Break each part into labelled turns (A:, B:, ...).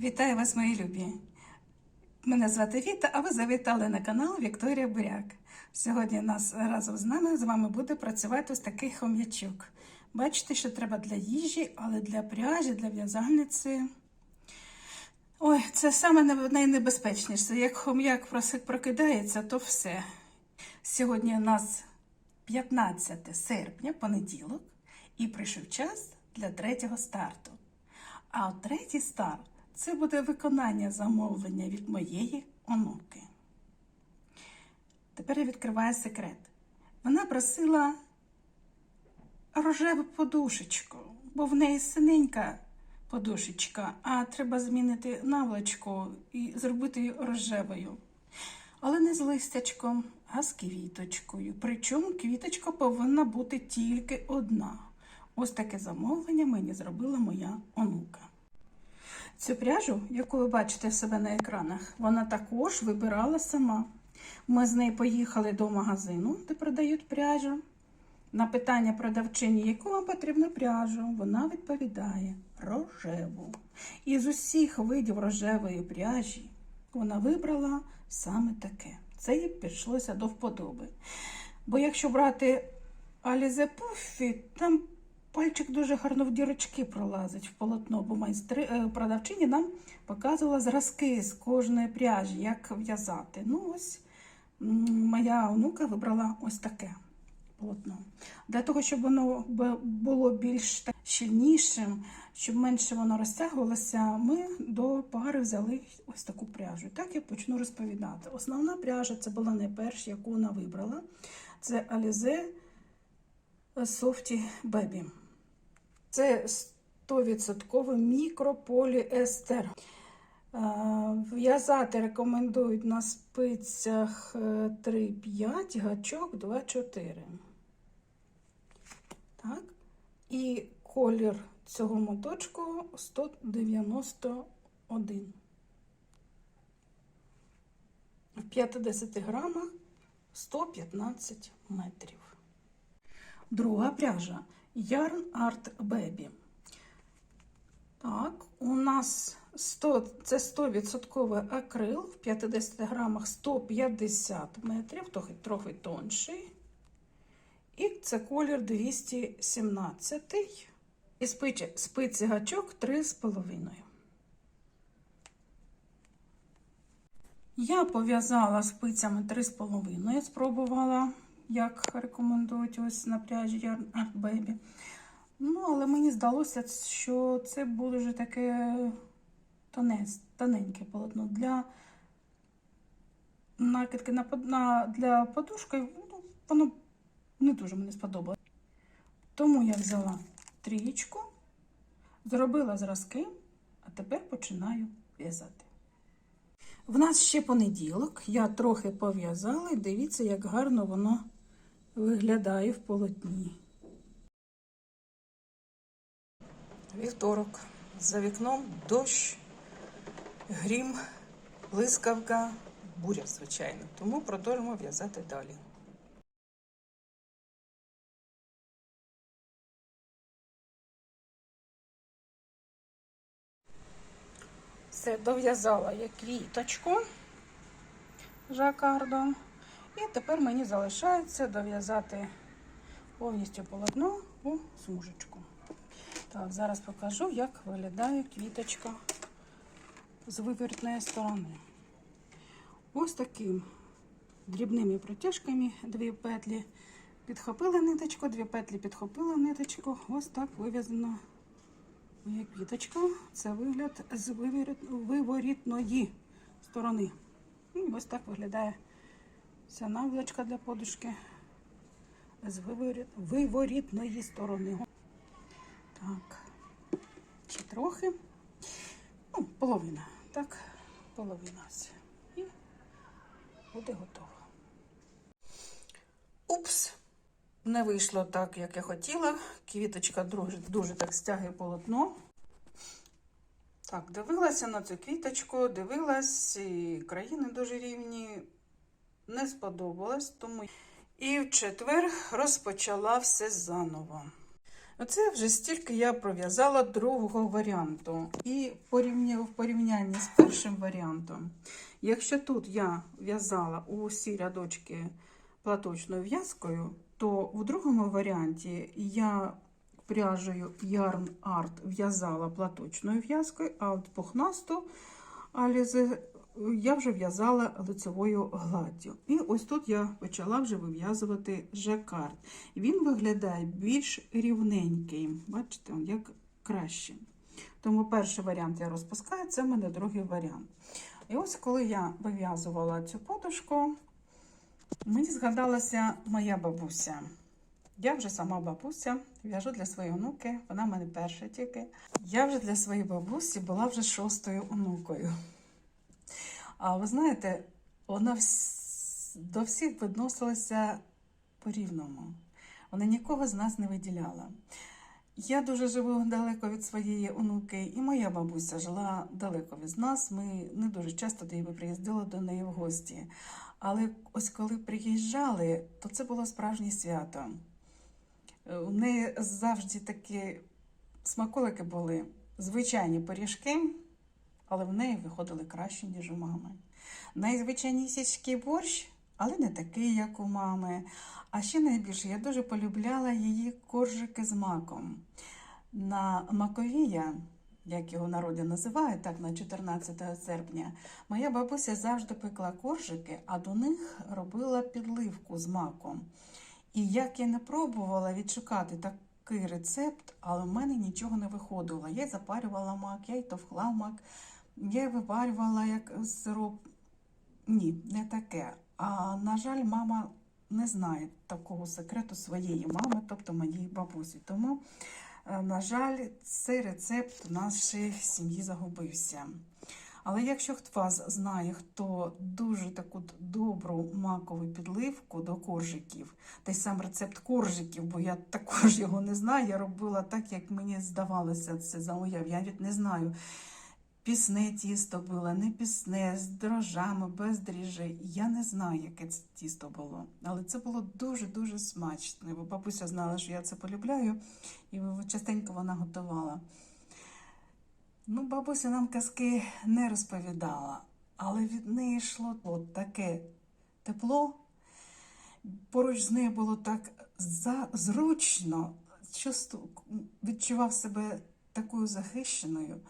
A: Вітаю вас, мої любі! Мене звати Віта, а ви завітали на канал Вікторія Буряк. Сьогодні нас разом з нами з вами буде працювати ось такий хом'ячок. Бачите, що треба для їжі, але для пряжі, для в'язальниці. Ой, це саме найнебезпечніше. Як хом'як прокидається, то все. Сьогодні у нас 15 серпня, понеділок, і прийшов час для третього старту. А от третій старт це буде виконання замовлення від моєї онуки. Тепер я відкриваю секрет. Вона просила рожеву подушечку, бо в неї синенька подушечка, а треба змінити наволочку і зробити її рожевою. Але не з листячком, а з квіточкою. Причому квіточка повинна бути тільки одна. Ось таке замовлення мені зробила моя онука. Цю пряжу, яку ви бачите в себе на екранах, вона також вибирала сама. Ми з нею поїхали до магазину, де продають пряжу. На питання продавчині, яку вам потрібна пряжу, вона відповідає рожеву. І з усіх видів рожевої пряжі вона вибрала саме таке. Це їй пішлося до вподоби. Бо якщо брати Алізе Пуффі, там пальчик дуже гарно в дірочки пролазить в полотно, бо майстри е, продавчині нам показувала зразки з кожної пряжі, як в'язати. Ну, ось моя онука вибрала ось таке полотно. Для того, щоб воно було більш щільнішим, щоб менше воно розтягувалося, ми до пари взяли ось таку пряжу. Так я почну розповідати. Основна пряжа це була найперша, яку вона вибрала. Це Alize Softy Baby. Це 100% мікрополіестер. Е, В'язати рекомендують на спицях е, 3,5, гачок 2,4. Так. І колір цього моточку 191. В 50 грамах 115 метрів. Друга пряжа Yarn Art Baby. Так, у нас 100, це 100% акрил, в 50 грамах 150 метрів, трохи, трохи тонший. І це колір 217. І спиці, спиці гачок 3,5. Я пов'язала спицями 3,5. Спробувала, як рекомендують ось на пряжі Yarn. Ну, але мені здалося, що це буде вже таке тонець, тоненьке полотно. Для накидки на, на, для подушки ну, воно не дуже мені сподобалось. Тому я взяла трієчку, зробила зразки, а тепер починаю в'язати. В нас ще понеділок, я трохи пов'язала і дивіться, як гарно воно виглядає в полотні. Вівторок. За вікном дощ, грім, блискавка, буря, звичайно. Тому продовжимо в'язати далі. Все, дов'язала я квіточку жакардом. І тепер мені залишається дов'язати повністю полотно у смужечку. Так, зараз покажу, як виглядає квіточка з вивертної сторони. Ось таким дрібними протяжками дві петлі підхопила ниточку, дві петлі підхопила ниточку. Ось так вив'язана моя квіточка. Це вигляд з виворітної сторони. І ось так виглядає ця наволочка для подушки з виворітної сторони. Так, ще трохи. Ну, половина. Так, половина. І буде готово. Упс! Не вийшло так, як я хотіла. Квіточка дуже, дуже так стягує полотно. Так, дивилася на цю квіточку, дивилась, і країни дуже рівні. Не сподобалось, тому і в четвер розпочала все заново. Оце вже стільки я пров'язала другого варіанту. І в порівнянні з першим варіантом. Якщо тут я в'язала усі рядочки платочною в'язкою, то у другому варіанті я пряжею Yarn Art в'язала платочною в'язкою, а от пухнасту я вже в'язала лицевою гладдю. І ось тут я почала вже вив'язувати жакард. Він виглядає більш рівненький. Бачите, як краще. Тому перший варіант я розпускаю, це в мене другий варіант. І ось коли я вив'язувала цю подушку, мені згадалася моя бабуся. Я вже сама бабуся, в'яжу для своєї онуки, вона в мене перша тільки. Я вже для своєї бабусі була вже шостою онукою. А ви знаєте, вона вс- до всіх відносилася по-рівному. Вона нікого з нас не виділяла. Я дуже живу далеко від своєї онуки, і моя бабуся жила далеко від нас. Ми не дуже часто до її приїздили до неї в гості. Але ось коли приїжджали, то це було справжнє свято. У неї завжди такі смаколики були звичайні пиріжки, але в неї виходили краще, ніж у мами. Найзвичайнісінький борщ, але не такий, як у мами. А ще найбільше я дуже полюбляла її коржики з маком. На Маковія, як його народі називають, так на 14 серпня, моя бабуся завжди пекла коржики, а до них робила підливку з маком. І як я не пробувала відшукати такий рецепт, але в мене нічого не виходило. Я запарювала мак, я й товкла мак, я виварювала як сироп. Ні, не таке. А на жаль, мама не знає такого секрету своєї мами, тобто моєї бабусі. Тому, е, на жаль, цей рецепт в нашій сім'ї загубився. Але якщо хто вас знає, хто дуже таку добру макову підливку до коржиків, та й сам рецепт коржиків, бо я також його не знаю, я робила так, як мені здавалося це за уяв. Я навіть не знаю. Пісне тісто було, не пісне, з дрожжами, без дріжджей. Я не знаю, яке це тісто було. Але це було дуже-дуже смачно. Бо бабуся знала, що я це полюбляю, і частенько вона готувала. Ну, бабуся нам казки не розповідала, але від неї йшло от таке тепло. Поруч з нею було так зручно, відчував себе такою захищеною.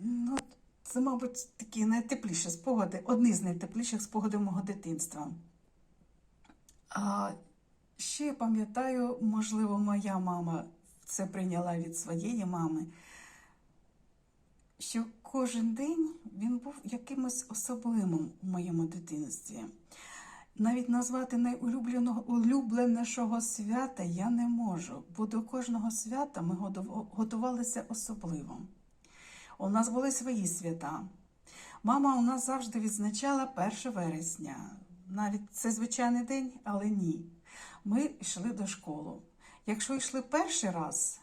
A: Ну, це, мабуть, такі найтепліші спогади, одні з найтепліших спогадів мого дитинства. А ще я пам'ятаю, можливо, моя мама це прийняла від своєї мами, що кожен день він був якимось особливим у моєму дитинстві. Навіть назвати найулюбленого улюбленішого свята я не можу, бо до кожного свята ми готувалися особливо. У нас були свої свята. Мама у нас завжди відзначала 1 вересня. Навіть це звичайний день, але ні. Ми йшли до школи. Якщо йшли перший раз,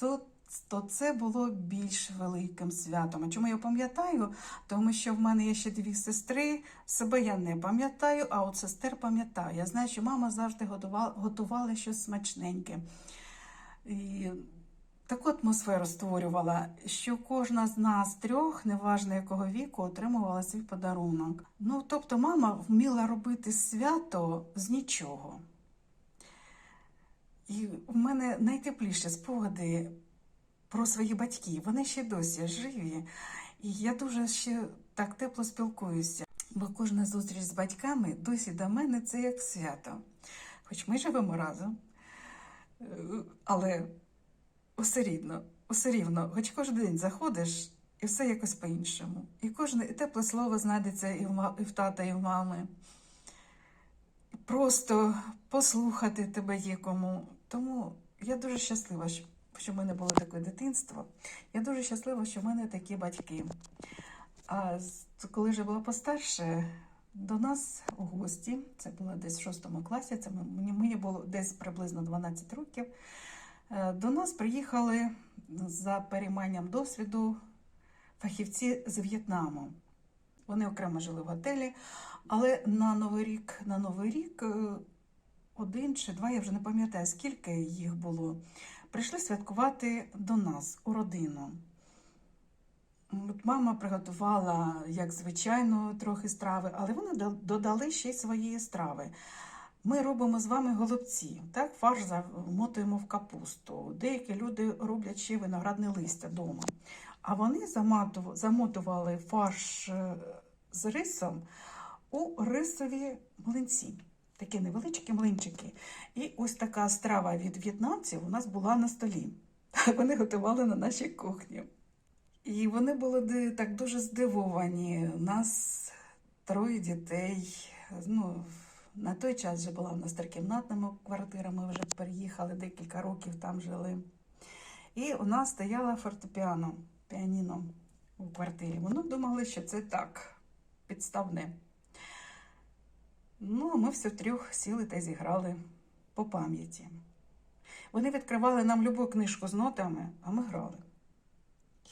A: то, то це було більш великим святом. А чому я пам'ятаю? Тому що в мене є ще дві сестри, себе я не пам'ятаю, а от сестер пам'ятаю. Я знаю, що мама завжди готувала, готувала щось смачненьке. І таку атмосферу створювала, що кожна з нас трьох, неважно якого віку, отримувала свій подарунок. Ну, тобто, мама вміла робити свято з нічого. І в мене найтепліші спогади про своїх батьків. Вони ще досі живі. І я дуже ще так тепло спілкуюся. Бо кожна зустріч з батьками досі до мене це як свято. Хоч ми живемо разом, е, але усе рідно, усе рівно, хоч кожен день заходиш, і все якось по-іншому. І кожне і тепле слово знайдеться і в, ма- і в тата, і в мами. Просто послухати тебе є кому. Тому я дуже щаслива, що- в мене було таке дитинство. Я дуже щаслива, що в мене такі батьки. А коли вже була постарше, до нас у гості, це було десь в шостому класі, це мені було десь приблизно 12 років. Е, До нас приїхали за перейманням досвіду фахівці з В'єтнаму. Вони окремо жили в готелі, але на Новий рік, на Новий рік е, один чи два, я вже не пам'ятаю, скільки їх було, прийшли святкувати до нас у родину. От мама приготувала, як звичайно, трохи страви, але вони додали ще й свої страви. Ми робимо з вами голубці, так, фарш замотуємо в капусту. Деякі люди роблять ще виноградне листя вдома. А вони замотували фарш е, з рисом у рисові млинці. Такі невеличкі млинчики. І ось така страва від в'єтнамців у нас була на столі. Вони готували на нашій кухні. І вони були так дуже здивовані. У нас троє дітей. Ну, на той час вже була в нас трикімнатна квартира, ми вже переїхали декілька років там жили. І у нас стояла фортепіано, піаніно у квартирі. Вони думали, що це так, підставне. Ну, а ми все трьох сіли та зіграли по пам'яті. Вони відкривали нам любу книжку з нотами, а ми грали.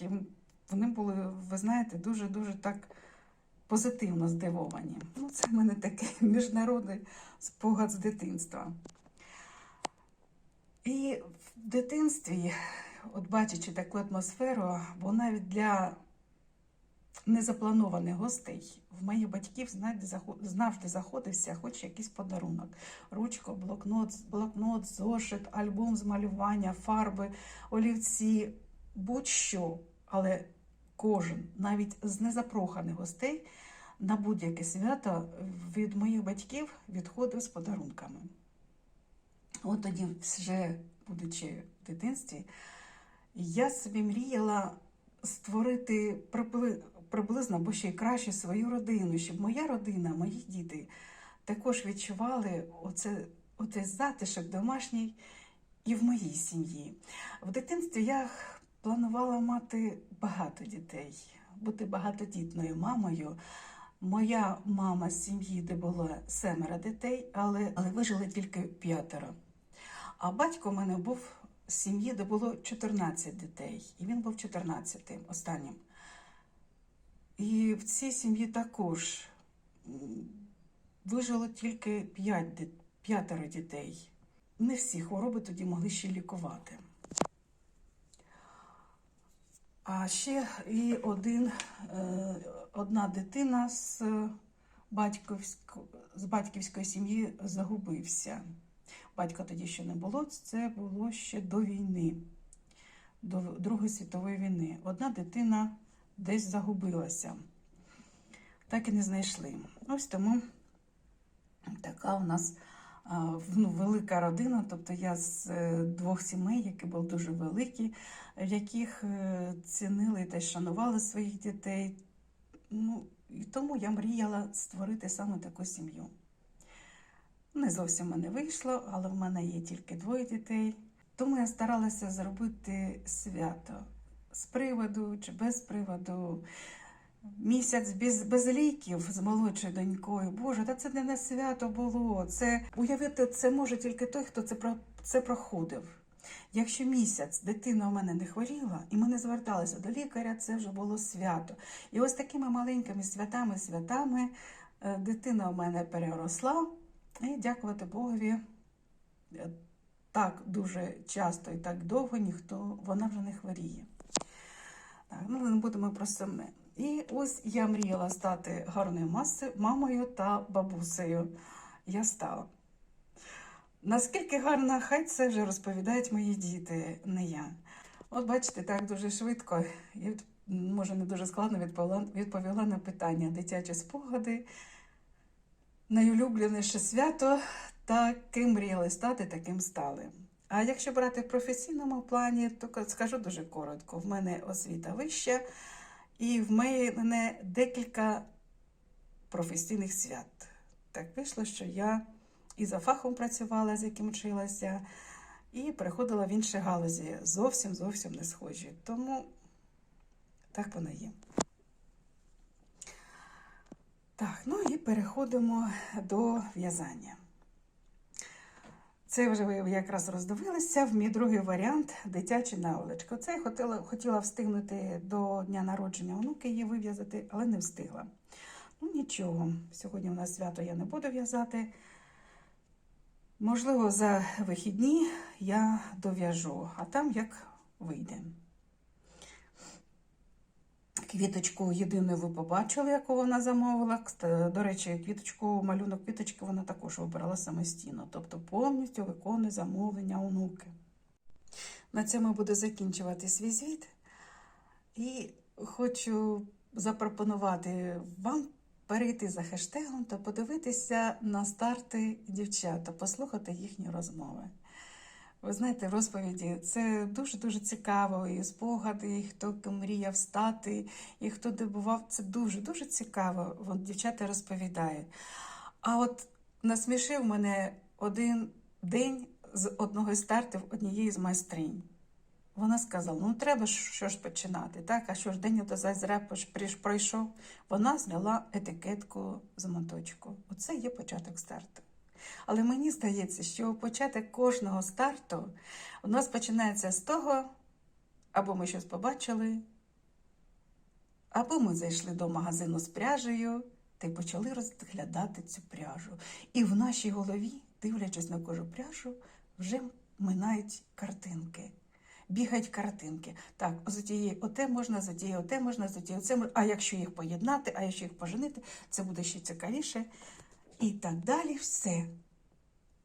A: І вони були, ви знаєте, дуже-дуже так позитивно здивовані. Ну, це в мене такий міжнародний спогад з дитинства. І в дитинстві, от бачачи таку атмосферу, бо навіть для незапланованих гостей в моїх батьків завжди заходився хоч якийсь подарунок. Ручка, блокнот, блокнот, зошит, альбом з малювання, фарби, олівці, будь-що. Але кожен, навіть з незапроханих гостей, на будь-яке свято від моїх батьків відходив з подарунками. От тоді, вже будучи в дитинстві, я собі мріяла створити приблизно або ще й краще свою родину, щоб моя родина, мої діти також відчували оце, оцей затишок домашній і в моїй сім'ї. В дитинстві я планувала мати багато дітей, бути багатодітною мамою. Моя мама з сім'ї, де було семеро дітей, але, але вижили тільки п'ятеро. А батько в мене був з сім'ї, де було 14 дітей, і він був 14-тим, останнім. І в цій сім'ї також вижило тільки п'ятеро дітей. Не всі хвороби тоді могли ще лікувати. А ще і один, е, одна дитина з, батьківсько, з батьківської сім'ї загубився. Батька тоді ще не було, це було ще до війни, до Другої світової війни. Одна дитина десь загубилася, так і не знайшли. Ось тому така у нас ну, велика родина. Тобто я з е, двох сімей, які були дуже великі, в яких е, цінили та шанували своїх дітей. Ну, і тому я мріяла створити саме таку сім'ю. Не зовсім мене вийшло, але в мене є тільки двоє дітей. Тому я старалася зробити свято з приводу чи без приводу. Місяць без, без ліків з молодшою донькою. Боже, та це не на свято було. Це уявити це може тільки той, хто це про це проходив. Якщо місяць дитина у мене не хворіла, і ми не зверталися до лікаря, це вже було свято. І ось такими маленькими святами, святами е, дитина у мене переросла. І дякувати Богові, е, так дуже часто і так довго ніхто вона вже не хворіє. Так, ну не будемо про сумне. І ось я мріяла стати гарною маси, мамою та бабусею. Я стала. Наскільки гарна, хай це вже розповідають мої діти, не я. От бачите, так дуже швидко, і може не дуже складно відповіла, відповіла на питання дитячі спогади найулюбленіше свято, та ким мріяли стати, таким стали. А якщо брати в професійному плані, то скажу дуже коротко: в мене освіта вища, і в мене декілька професійних свят. Так вийшло, що я і за фахом працювала, з яким вчилася, і переходила в інші галузі. Зовсім зовсім не схожі. Тому так воно є. Так, ну і переходимо до в'язання. Це вже ви якраз роздивилися в мій другий варіант дитяче наволочко. Це я хотіла, хотіла встигнути до дня народження онуки її вив'язати, але не встигла. Ну нічого, сьогодні у нас свято я не буду в'язати. Можливо, за вихідні я дов'яжу, а там як вийде. Квіточку єдину ви побачили, яку вона замовила. До речі, квіточку, малюнок квіточки вона також вибирала самостійно, тобто повністю виконує замовлення онуки. На цьому буду закінчувати свій звіт. І хочу запропонувати вам перейти за хештегом та подивитися на старти дівчат та послухати їхні розмови. Ви знаєте, розповіді це дуже-дуже цікаво. І спогади, і хто мріяв стати, і хто де бував. Це дуже-дуже цікаво. Вон дівчата розповідають. А от насмішив мене один день з одного із стартів однієї з майстринь. Вона сказала: ну треба що ж починати, так? А що ж день до зазря пройшов? Вона зняла етикетку з моточку. Оце є початок старту. Але мені здається, що початок кожного старту у нас починається з того, або ми щось побачили, або ми зайшли до магазину з пряжею та й почали розглядати цю пряжу. І в нашій голові, дивлячись на кожу пряжу, вже минають картинки. Бігають картинки. Так, з тієї оте можна, з тієї оте можна, з тієї оце можна. А якщо їх поєднати, а якщо їх поженити, це буде ще цікавіше. І так далі все.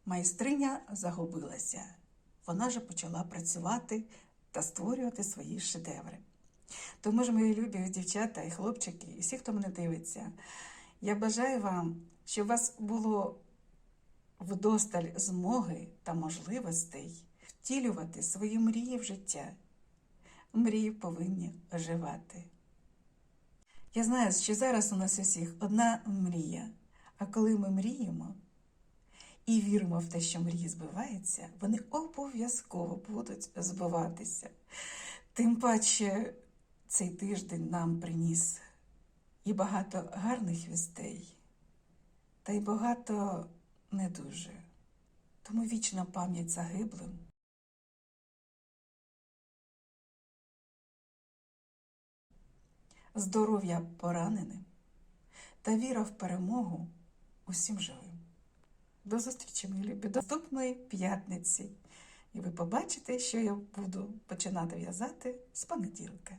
A: Майстриня загубилася. Вона же почала працювати та створювати свої шедеври. Тому ж, мої любі дівчата і хлопчики, і всі, хто мене дивиться, я бажаю вам, щоб у вас було вдосталь змоги та можливостей втілювати свої мрії в життя. Мрії повинні оживати. Я знаю, що зараз у нас усіх одна мрія. А коли ми мріємо і віримо в те, що мрії збиваються, вони обов'язково будуть збиватися. Тим паче цей тиждень нам приніс і багато гарних вістей, та й багато не дуже. Тому вічна пам'ять загиблим. Здоров'я пораненим та віра в перемогу усім живим. До зустрічі, мої любі, до наступної п'ятниці. І ви побачите, що я буду починати в'язати з понеділка.